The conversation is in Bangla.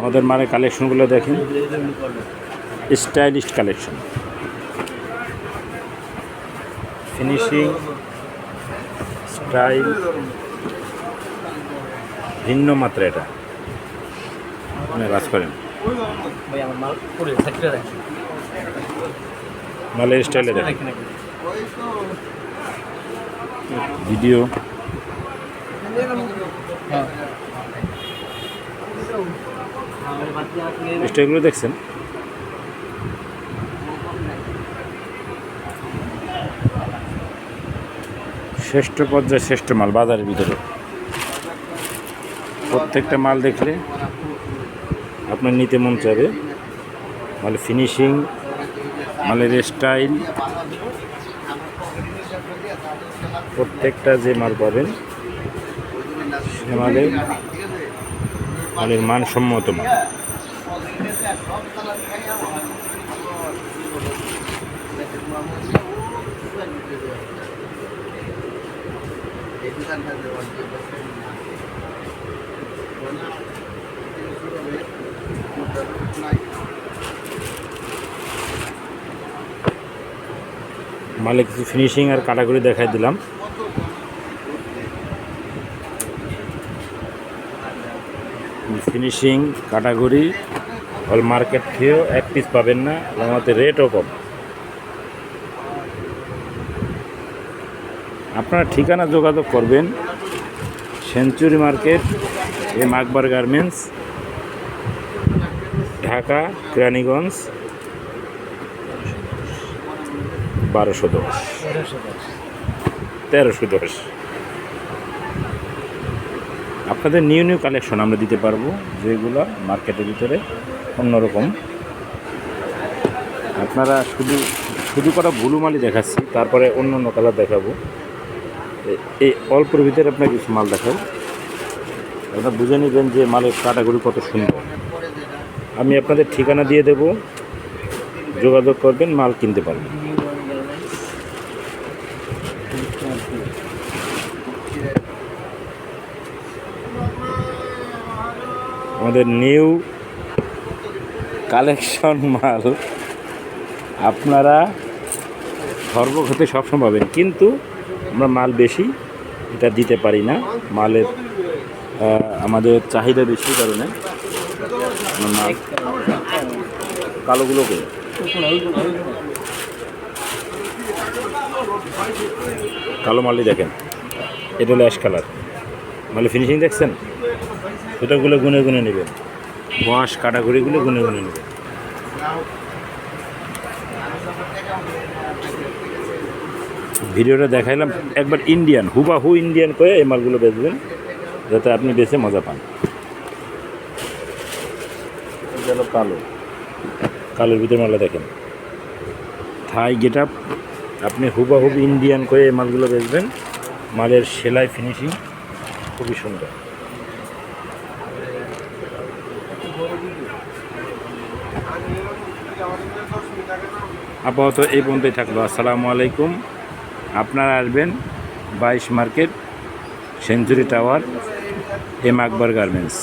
আমাদের মানে কালেকশনগুলো দেখেন। স্টাইলিশ কালেকশন ফিনিশিং স্টাইল ভিন্ন মাত্রা এটা। কাজ করেন। মালের স্টাইলে ভিডিও হ্যাঁ স্টাইলগুলো দেখছেন। শ্রেষ্ঠ পর্যায়ে শ্রেষ্ঠ মাল, বাজারের ভিতরে। প্রত্যেকটা মাল দেখলে আপনার নিতে মন চাইবে। মাল ফিনিশিং মালের স্টাইল প্রত্যেকটা যে মাল পাবেন, সে মালে মালের মানসম্মত মাল মালে কিছু ফিনিশিং আর কাটাগুলি দেখাই দিলাম। ফিনিশিং কাটাগরি হল মার্কেট খেয়েও এক পিস পাবেন না আমাদের রেটও কম। আপনারা ঠিকানা যোগাযোগ করবেন, century market M Akbar garments, Dhaka, Keraniganj, বারোশো দশ। তেরোশো দশ। আপনাদের নিউ নিউ কালেকশন আমরা দিতে পারব, যেগুলো মার্কেটের ভিতরে অন্যরকম। আপনারা শুধু শুধু কটা ভুলুমালি দেখাচ্ছি, তারপরে অন্য অন্য কালার দেখাবো। এই অল্পর ভিতরে আপনার কিছু মাল দেখাবো আপনারা বুঝে নেবেন যে মালের কাটাগুলি কত সুন্দর। আমি আপনাদের ঠিকানা দিয়ে দেব, যোগাযোগ করবেন, মাল কিনতে পারবেন। আমাদের নিউ কালেকশন মাল। আপনারা সর্বক্ষেত্রে সবসময় পাবেন, কিন্তু আমরা মাল বেশি এটা দিতে পারি না। মালের আমাদের চাহিদা বেশি কারণে মাল কালোগুলোকে কালো মালই দেখেন। এটা হলো অ্যাশ কালার। মালে ফিনিশিং দেখছেন? সুতাগুলো গুনে গুনে নেবেন। বাঁশ কাটাগুড়িগুলো গুনে গুনে নেবেন। ভিডিওটা দেখাইলাম, একবার ইন্ডিয়ান হুবাহু ইন্ডিয়ান করে এই মালগুলো বেচবেন, যাতে আপনি বেছে মজা পান। হলো কালো। কালোর ভিতরে মালটা দেখেন। থাই গেট আপ আপনি হুবাহুব ইন্ডিয়ান করে এই মালগুলো বেচবেন, মালের সেলাই ফিনিশিং খুবই সুন্দর। আপাতত এই পর্যন্তই থাকল। আসসালামু আলাইকুম। আপনারা আসবেন বাইশ market century tower, M Akbar garments.